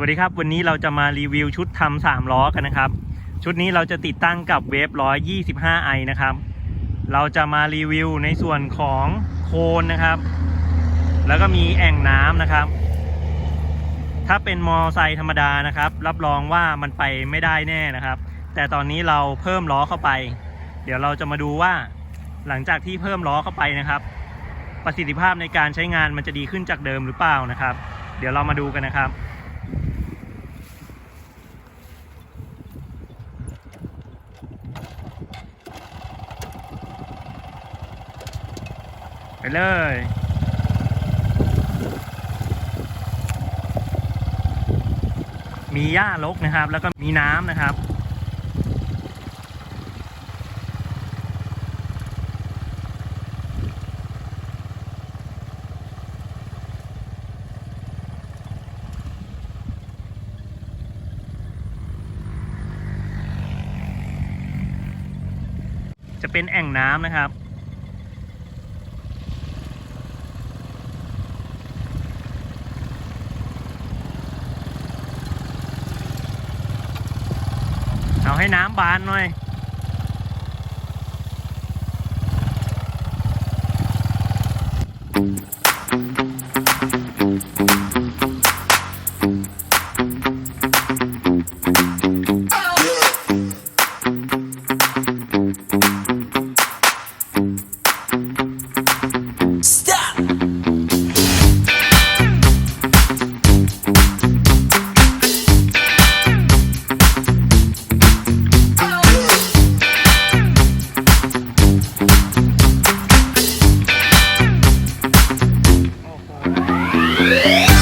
วัสดีครับ วันนี้เราจะมารีวิวชุดทำสามล้อกันนะครับ ชุดนี้เราจะติดตั้งกับเวฟ125ไอนะครับ เราจะมารีวิวในส่วนของโคนนะครับ แล้วก็มีแอ่งน้ำนะครับ ถ้าเป็นมอไซค์ธรรมดานะครับ รับรองว่ามันไปไม่ได้แน่นะครับ แต่ตอนนี้เราเพิ่มล้อเข้าไป เดี๋ยวเราจะมาดูว่า หลังจากที่เพิ่มล้อเข้าไปนะครับ ประสิทธิภาพในการใช้งานมันจะดีขึ้นจากเดิมหรือเปล่านะครับ เดี๋ยวเรามาดูกันนะครับ เลย มีหญ้ารกนะครับ แล้วก็มีน้ำนะครับจะเป็นแอ่งน้ำนะครับ ให้น้ำบานหน่อย Yeah.